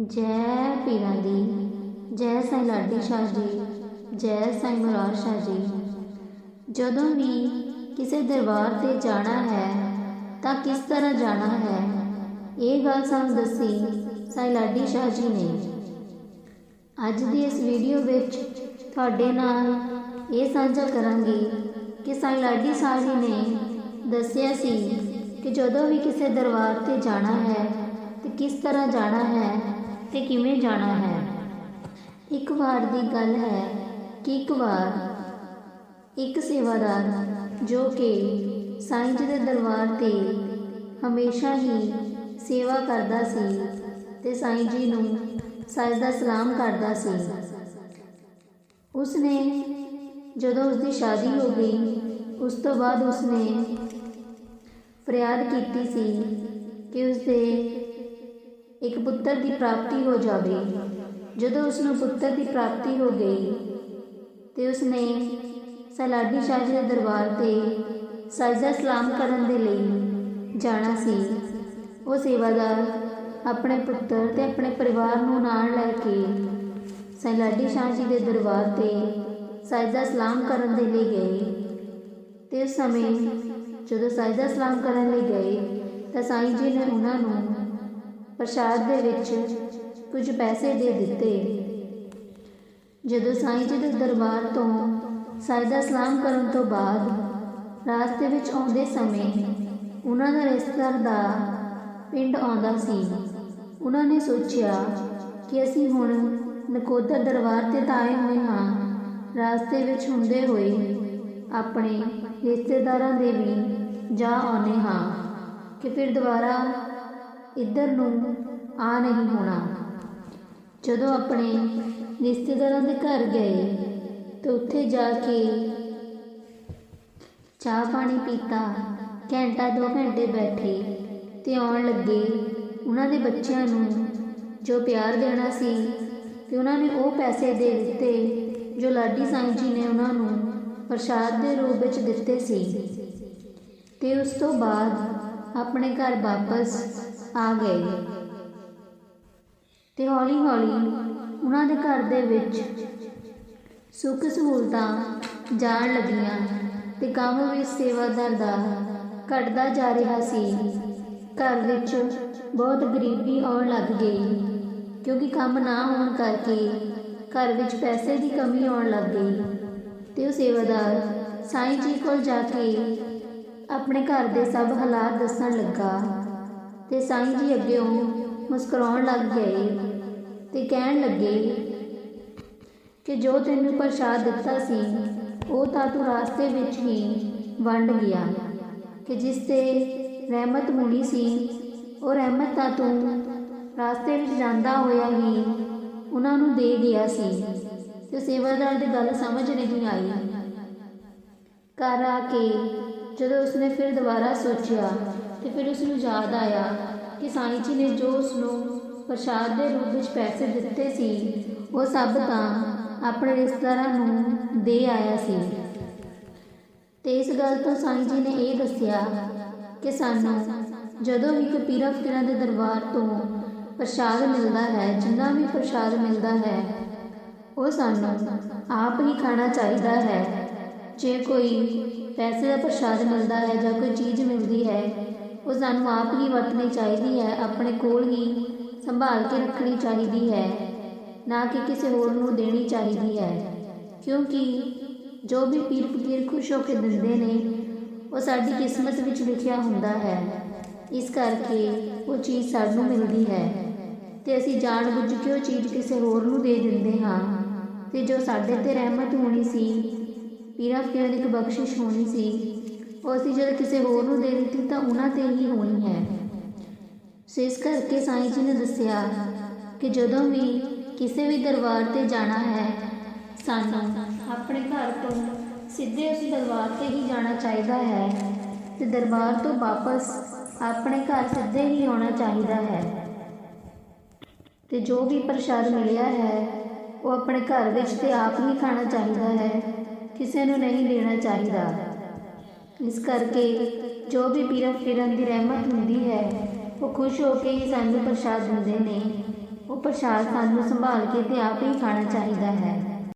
ਜੈ ਪੀਰਾਂ ਦੀ, ਜੈ ਸਾਈਂ ਲਾਡੀ ਸ਼ਾਹ ਜੀ, ਜੈ ਸਾਈਂ ਮੁਰਾਦ ਸ਼ਾਹ ਜੀ। ਜਦੋਂ ਵੀ ਕਿਸੇ ਦਰਬਾਰ ਤੇ ਜਾਣਾ ਹੈ, ਤਾਂ ਕਿਸ ਤਰ੍ਹਾਂ ਜਾਣਾ ਹੈ? ਇਹ ਗੱਲ ਸਾਨੂੰ ਦੱਸੀ ਸਾਈਂ ਲਾਡੀ ਸ਼ਾਹ ਜੀ ਨੇ। ਅੱਜ ਦੀ ਇਸ ਵੀਡੀਓ ਵਿੱਚ ਤੁਹਾਡੇ ਨਾਲ ਇਹ ਸਾਂਝਾ ਕਰਾਂਗੇ ਕਿ ਸਾਈਂ ਲਾਡੀ ਸ਼ਾਹ ਜੀ ਨੇ ਦੱਸਿਆ ਸੀ ਕਿ ਜਦੋਂ ਵੀ ਕਿਸੇ ਦਰਬਾਰ ਤੇ ਜਾਣਾ ਹੈ, ਤੇ ਕਿਸ ਤਰ੍ਹਾਂ ਜਾਣਾ ਹੈ ਤੇ ਕਿਵੇਂ ਜਾਣਾ ਹੈ? ਇੱਕ ਵਾਰ ਦੀ ਗੱਲ ਹੈ ਕਿ ਇੱਕ ਵਾਰ ਇੱਕ ਸੇਵਾਦਾਰ ਜੋ ਕਿ ਸਾਈਂ ਜੀ ਦੇ ਦਰਬਾਰ ਤੇ ਹਮੇਸ਼ਾ ਹੀ ਸੇਵਾ ਕਰਦਾ ਸੀ ਤੇ ਸਾਈਂ ਜੀ ਨੂੰ ਸਜਦਾ ਸਲਾਮ ਕਰਦਾ ਸੀ। ਉਸਨੇ ਜਦੋਂ ਉਸਦੀ ਸ਼ਾਦੀ ਹੋ ਗਈ, ਉਸ ਤੋਂ ਬਾਅਦ ਉਸਨੇ ਫਰਿਆਦ ਕੀਤੀ ਸੀ ਕਿ ਉਸਦੇ ਇੱਕ ਪੁੱਤਰ ਦੀ ਪ੍ਰਾਪਤੀ ਹੋ ਜਾਵੇ। ਜਦੋਂ ਉਸ ਨੂੰ ਪੁੱਤਰ ਦੀ ਪ੍ਰਾਪਤੀ ਹੋ ਗਈ ਤੇ ਉਸਨੇ ਸਲਾਡੀ ਸ਼ਾਹ ਜੀ ਦੇ ਦਰਬਾਰ ਤੇ ਸਜਦਾ ਸਲਾਮ ਕਰਨ ਦੇ ਲਈ ਜਾਣਾ ਸੀ। ਉਹ ਸੇਵਾਦਾਰ ਆਪਣੇ ਪੁੱਤਰ ਤੇ ਆਪਣੇ ਪਰਿਵਾਰ ਨੂੰ ਨਾਲ ਲੈ ਕੇ ਸਲਾਡੀ ਸ਼ਾਹ ਜੀ ਦੇ ਦਰਬਾਰ ਤੇ ਸਜਦਾ ਸਲਾਮ ਕਰਨ ਦੇ ਲਈ ਗਏ। ਤੇ ਉਸ ਸਮੇਂ ਜਦੋਂ ਸਜਦਾ ਸਲਾਮ ਕਰਨ ਲਈ ਗਏ ਤਾਂ ਸਾਈਂ ਜੀ ਨੇ ਉਹਨਾਂ ਨੂੰ ਪ੍ਰਸ਼ਾਦ ਦੇ ਵਿੱਚ ਕੁਝ ਪੈਸੇ ਦੇ ਦਿੱਤੇ। ਜਦੋਂ ਸਾਈਂ ਜੀ ਦੇ ਦਰਬਾਰ ਤੋਂ ਸਜਦਾ ਸਲਾਮ ਕਰਨ ਤੋਂ ਬਾਅਦ ਰਾਸਤੇ ਵਿੱਚ ਆਉਂਦੇ ਸਮੇਂ ਉਹਨਾਂ ਦਾ ਰਿਸ਼ਤੇਦਾਰ ਦਾ ਪਿੰਡ ਆਉਂਦਾ ਸੀ। ਉਹਨਾਂ ਨੇ ਸੋਚਿਆ ਕਿ ਅਸੀਂ ਹੁਣ ਨਕੋਦਰ ਦਰਬਾਰ ਤੇ ਤਾਂ ਆਏ ਹੋਏ ਹਾਂ, ਰਾਸਤੇ ਵਿੱਚ ਹੁੰਦੇ ਹੋਏ ਆਪਣੇ ਰਿਸ਼ਤੇਦਾਰਾਂ ਦੇ ਵੀ ਜਾ ਆਉਨੇ ਹਾਂ ਕਿ ਫਿਰ ਦੁਬਾਰਾ ਇੱਧਰ ਨੂੰ ਆ ਨਹੀਂ ਹੋਣਾ। ਜਦੋਂ ਆਪਣੇ ਰਿਸ਼ਤੇਦਾਰਾਂ ਦੇ ਘਰ ਗਏ ਤਾਂ ਉੱਥੇ ਜਾ ਕੇ ਚਾਹ ਪਾਣੀ ਪੀਤਾ, ਘੰਟਾ ਦੋ ਘੰਟੇ ਬੈਠੇ ਤੇ ਆਉਣ ਲੱਗੇ ਉਹਨਾਂ ਦੇ ਬੱਚਿਆਂ ਨੂੰ ਜੋ ਪਿਆਰ ਦੇਣਾ ਸੀ ਤੇ ਉਹਨਾਂ ਨੇ ਉਹ ਪੈਸੇ ਦੇ ਦਿੱਤੇ ਜੋ ਲਾਡੀ ਸਾਈਂ ਜੀ ਨੇ ਉਹਨਾਂ ਨੂੰ ਪ੍ਰਸ਼ਾਦ ਦੇ ਰੂਪ ਵਿੱਚ ਦਿੱਤੇ ਸੀ। ਤੇ ਉਸ ਤੋਂ ਬਾਅਦ ਆਪਣੇ ਘਰ ਵਾਪਸ ਆ ਗਏ ਤੇ ਹੌਲੀ ਹੌਲੀ ਉਹਨਾਂ ਦੇ ਘਰ ਦੇ ਵਿੱਚ ਸੁੱਖ ਸਹੂਲਤਾਂ ਜਾਣ ਲੱਗੀਆਂ ਤੇ ਕੰਮ ਵੀ ਸੇਵਾਦਾਰ ਦਾ ਘਟਦਾ ਜਾ ਰਿਹਾ ਸੀ। ਘਰ ਵਿੱਚ ਬਹੁਤ ਗਰੀਬੀ ਆਉਣ ਲੱਗ ਗਈ ਕਿਉਂਕਿ ਕੰਮ ਨਾ ਹੋਣ ਕਰਕੇ ਘਰ ਵਿੱਚ ਪੈਸੇ ਦੀ ਕਮੀ ਆਉਣ ਲੱਗ ਗਈ ਤੇ ਉਹ ਸੇਵਾਦਾਰ ਸਾਈਂ ਜੀ ਕੋਲ ਜਾ ਕੇ ਆਪਣੇ ਘਰ ਦੇ ਸਭ ਹਾਲਾਤ ਦੱਸਣ ਲੱਗਾ। ਤੇ ਸਾਈਂ ਜੀ ਅੱਗੇ ਮੁਸਕਰਾਉਣ ਲੱਗ ਗਏ ਤੇ ਕਹਿਣ ਲੱਗੇ ਕਿ ਜੋ ਤੈਨੂੰ ਪ੍ਰਸ਼ਾਦ ਦਿੱਤਾ ਸੀ, ਉਹ ਤਾਂ ਤੂੰ ਰਾਸਤੇ ਵਿੱਚ ਹੀ ਵੰਡ ਗਿਆ, ਕਿ ਜਿਸ ਤੇ ਰਹਿਮਤ ਹੋਣੀ ਸੀ, ਉਹ ਰਹਿਮਤ ਤਾਂ ਤੂੰ ਰਾਸਤੇ ਵਿੱਚ ਜਾਂਦਾ ਹੋਇਆ ਹੀ ਉਹਨਾਂ ਨੂੰ ਦੇ ਗਿਆ ਸੀ ਤੇ ਸੇਵਾਦਾਰ ਦੀ ਗੱਲ ਸਮਝ ਨਹੀਂ ਆਈ। ਘਰ ਆ ਕੇ ਜਦੋਂ ਉਸਨੇ ਫਿਰ ਦੁਬਾਰਾ ਸੋਚਿਆ ਤੇ ਫਿਰ ਉਸ ਨੂੰ ਯਾਦ ਆਇਆ ਕਿ ਸਾਈਂ ਜੀ ਨੇ ਜੋ ਉਸ ਨੂੰ ਪ੍ਰਸ਼ਾਦ ਦੇ ਰੂਪ ਵਿੱਚ ਪੈਸੇ ਦਿੱਤੇ ਸੀ, ਉਹ ਸਭ ਤਾਂ ਆਪਣੇ ਰਿਸ਼ਤੇਦਾਰਾਂ ਨੂੰ ਦੇ ਆਇਆ ਸੀ। ਤੇ ਇਸ ਗੱਲ ਤੋਂ ਸਾਈਂ ਜੀ ਨੇ ਇਹ ਦੱਸਿਆ ਕਿ ਸਾਨੂੰ ਜਦੋਂ ਵੀ ਕੋਈ ਪੀਰਾਂ ਫਕੀਰਾਂ ਦੇ ਦਰਬਾਰ ਤੋਂ ਪ੍ਰਸ਼ਾਦ ਮਿਲਦਾ ਹੈ, ਜਿੰਨਾ ਵੀ ਪ੍ਰਸ਼ਾਦ ਮਿਲਦਾ ਹੈ, ਉਹ ਸਾਨੂੰ ਆਪ ਹੀ ਖਾਣਾ ਚਾਹੀਦਾ ਹੈ। ਜੇ ਕੋਈ ਪੈਸੇ ਦਾ ਪ੍ਰਸ਼ਾਦ ਮਿਲਦਾ ਹੈ ਜਾਂ ਕੋਈ ਚੀਜ਼ ਮਿਲਦੀ ਹੈ ਉਹ ਸਾਨੂੰ ਆਪ ਹੀ ਵਰਤਣੀ ਚਾਹੀਦੀ ਹੈ, ਆਪਣੇ ਕੋਲ ਹੀ ਸੰਭਾਲ ਕੇ ਰੱਖਣੀ ਚਾਹੀਦੀ ਹੈ, ਨਾ ਕਿ ਕਿਸੇ ਹੋਰ ਨੂੰ ਦੇਣੀ ਚਾਹੀਦੀ ਹੈ। ਕਿਉਂਕਿ ਜੋ ਵੀ ਪੀਰ ਫਕੀਰ ਖੁਸ਼ ਹੋ ਕੇ ਦਿੰਦੇ ਨੇ, ਉਹ ਸਾਡੀ ਕਿਸਮਤ ਵਿੱਚ ਲਿਖਿਆ ਹੁੰਦਾ ਹੈ। ਇਸ ਕਰਕੇ ਉਹ ਚੀਜ਼ ਸਾਨੂੰ ਮਿਲਦੀ ਹੈ ਤੇ ਅਸੀਂ ਜਾਣ ਬੁੱਝ ਕੇ ਉਹ ਚੀਜ਼ ਕਿਸੇ ਹੋਰ ਨੂੰ ਦੇ ਦਿੰਦੇ ਹਾਂ ਤੇ ਜੋ ਸਾਡੇ ਤੇ ਰਹਿਮਤ ਹੋਣੀ ਸੀ ਪੀਰਾਂ ਫਕੀਰਾਂ ਦੀ ਇੱਕ ਬਖਸ਼ਿਸ਼ ਹੋਣੀ ਸੀ ਉਹ ਅਸੀਂ ਜਦ ਕਿਸੇ ਹੋਰ ਨੂੰ ਦੇ ਦਿੱਤੀ ਤਾਂ ਉਹਨਾਂ ਤੇ ਹੀ ਹੋਣੀ ਹੈ। ਸੋ ਇਸ ਕਰਕੇ ਸਾਈਂ ਜੀ ਨੇ ਦੱਸਿਆ ਕਿ ਜਦੋਂ ਵੀ ਕਿਸੇ ਵੀ ਦਰਬਾਰ ਤੇ ਜਾਣਾ ਹੈ, ਸਾਨੂੰ ਆਪਣੇ ਘਰ ਤੋਂ ਸਿੱਧੇ ਉਸ ਦਰਬਾਰ ਤੇ ਹੀ ਜਾਣਾ ਚਾਹੀਦਾ ਹੈ ਤੇ ਦਰਬਾਰ ਤੋਂ ਵਾਪਸ ਆਪਣੇ ਘਰ ਸਿੱਧੇ ਹੀ ਆਉਣਾ ਚਾਹੀਦਾ ਹੈ। ਤੇ ਜੋ ਵੀ ਪ੍ਰਸ਼ਾਦ ਮਿਲਿਆ ਹੈ, ਉਹ ਆਪਣੇ ਘਰ ਵਿੱਚ ਤੇ ਆਪ ਹੀ ਖਾਣਾ ਚਾਹੀਦਾ ਹੈ, ਕਿਸੇ ਨੂੰ ਨਹੀਂ ਦੇਣਾ ਚਾਹੀਦਾ। ਇਸ ਕਰਕੇ ਜੋ ਵੀ ਪੀਰਾਂ ਫਿਰਨ ਦੀ ਰਹਿਮਤ ਹੁੰਦੀ ਹੈ, ਉਹ ਖੁਸ਼ ਹੋ ਕੇ ਹੀ ਸਾਨੂੰ ਪ੍ਰਸ਼ਾਦ ਦਿੰਦੇ ਨੇ। ਉਹ ਉਹ ਪ੍ਰਸ਼ਾਦ ਸਾਨੂੰ ਸੰਭਾਲ ਕੇ ਤੇ ਆਪ ਹੀ ਖਾਣਾ ਚਾਹੀਦਾ ਹੈ।